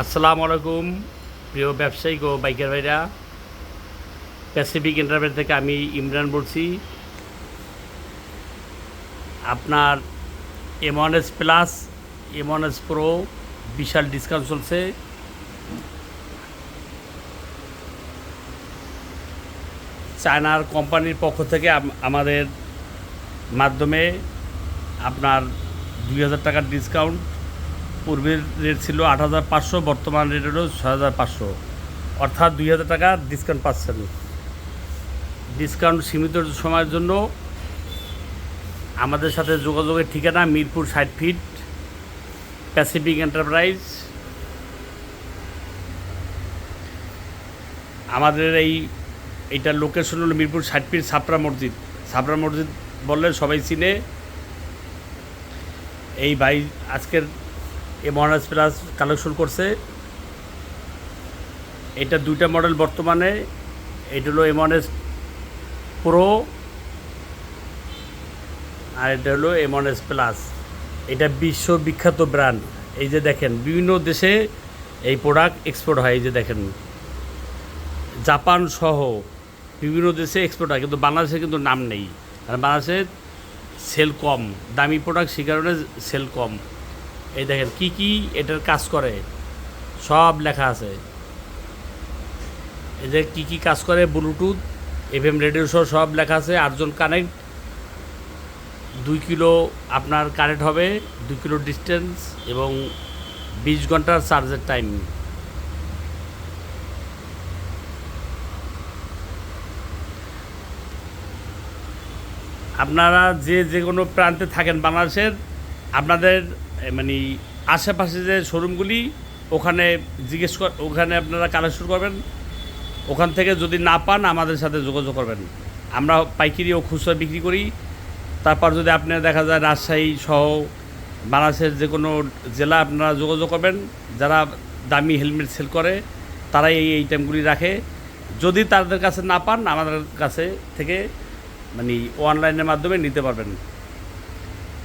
আসসালামু আলাইকুম, প্রিয় ব্যবসায়িক ও বাইকার ভাইরা। প্যাসিফিক এন্টারপ্রাইজ থেকে আমি ইমরান বলছি। আপনার M one S plus M one S pro বিশাল ডিসকাউন্ট চলছে। চায়নার কোম্পানির পক্ষ থেকে আমাদের মাধ্যমে আপনার দুই হাজার টাকার ডিসকাউন্ট পূর্বের রেট ছিল আট হাজার পাঁচশো, বর্তমান রেট হলো ছয় হাজার পাঁচশো। অর্থাৎ দুই হাজার টাকা ডিসকাউন্ট পাচ্ছেন। ডিসকাউন্ট সীমিত সময়ের জন্য আমাদের সাথে যোগাযোগের ঠিকানা মিরপুর ষাট ফিট প্যাসিফিক এন্টারপ্রাইজ আমাদের এই এইটার লোকেশন হলো মিরপুর ষাট ফিট ছাপড়া মসজিদ। ছাপড়া মসজিদ বললে সবাই চিনে। এই ভাই আজকের এমআরএস প্লাস কালেকশন করছে। এটা দুইটা মডেল বর্তমানে। এটা হলো এমআরএস প্রো আর এটা হলো এমআরএস প্লাস এটা বিশ্ববিখ্যাত ব্র্যান্ড। এই যে দেখেন, বিভিন্ন দেশে এই প্রোডাক্ট এক্সপোর্ট হয়। এই যে দেখেন, জাপান সহ বিভিন্ন দেশে এক্সপোর্ট হয়, কিন্তু বাংলাদেশে কিন্তু নাম নেই। আর বাংলাদেশে সেল কম, দামি প্রোডাক্ট সে কারণে সেল কম। এই দেখেন, কি কি এটার কাজ করে? সব লেখা আছে। যে কী কী কাজ করে? ব্লুটুথ এফএম রেডিও সহ সব লেখা আছে। আটজন কানেক্ট দুই কিলো আপনার কানেক্ট হবে, দুই কিলো ডিস্টেন্স এবং বিশ ঘণ্টার চার্জের টাইম আপনারা যে যে কোনো প্রান্তে থাকেন বাংলাদেশের, আপনাদের মানে আশেপাশে যে শোরুমগুলি, ওখানে জিজ্ঞেস কর ওখানে আপনারা কালেকশন করবেন। ওখান থেকে যদি না পান, আমাদের সাথে যোগাযোগ করবেন। আমরা পাইকারি ও খুচরা বিক্রি করি। তারপর যদি আপনার দেখা যায় রাজশাহী সহ বাংলাদেশের যে কোনো জেলা আপনারা যোগাযোগ করবেন, যারা দামি হেলমেট সেল করে, তারাই এই আইটেমগুলি রাখে। যদি তাদের কাছে না পান, আমাদের কাছে থেকে মানে অনলাইনের মাধ্যমে নিতে পারবেন।